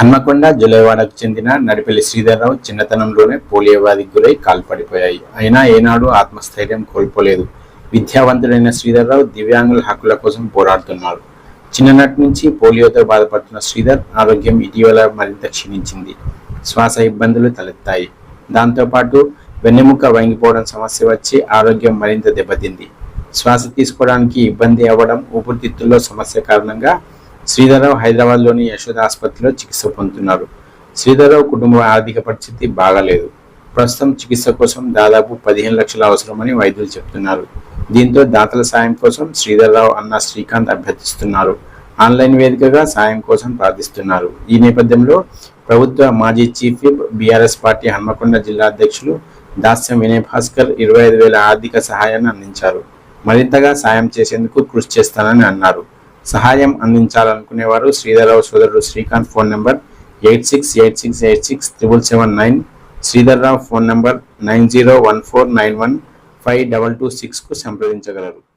హన్మకొండ జులైవాడకు చెందిన నడిపెల్లి శ్రీధర్రావు చిన్నతనంలోనే పోలియో వ్యాధికి గురై కాల్పడిపోయాయి అయినా ఏనాడు ఆత్మస్థైర్యం కోల్పోలేదు. విద్యావంతుడైన శ్రీధర్రావు దివ్యాంగుల హక్కుల కోసం పోరాడుతున్నారు చిన్ననాటి నుంచి పోలియోతో బాధపడుతున్న శ్రీధర్ ఆరోగ్యం ఇటీవల మరింత క్షీణించింది. శ్వాస ఇబ్బందులు తలెత్తాయి. దాంతోపాటు వెన్నెముక వంగిపోవడం సమస్య వచ్చి ఆరోగ్యం మరింత దెబ్బతింది. శ్వాస తీసుకోవడానికి ఇబ్బంది అవ్వడం ఊపిరితిత్తుల్లో సమస్య కారణంగా శ్రీధరరావు హైదరాబాద్లోని యశోద ఆసుపత్రిలో చికిత్స పొందుతున్నారు. శ్రీధరరావు కుటుంబ ఆర్థిక పరిస్థితి బాగాలేదు. ప్రస్తుతం చికిత్స కోసం దాదాపు పదిహేను లక్షలు అవసరమని వైద్యులు చెప్తున్నారు. దీంతో దాతల సాయం కోసం శ్రీధరరావు అన్న శ్రీకాంత్ అభ్యర్థిస్తున్నారు. ఆన్లైన్ వేదికగా సాయం కోసం ప్రార్థిస్తున్నారు. ఈ నేపథ్యంలో ప్రభుత్వ మాజీ chief whip BRS party Hanmakonda జిల్లా అధ్యక్షులు దాస్యం వినయ్ భాస్కర్ ఇరవై ఐదు వేల ఆర్థిక సహాయాన్ని అందించారు. మరింతగా సాయం చేసేందుకు కృషి చేస్తానని అన్నారు. సహాయం అందించాలనుకునేవారు శ్రీధరరావు సోదరుడు Srikanth phone number eight six eight six eight six triple seven nine Sridharrao phone number nine zero one four nine one five double two సిక్స్కు సంప్రదించగలరు.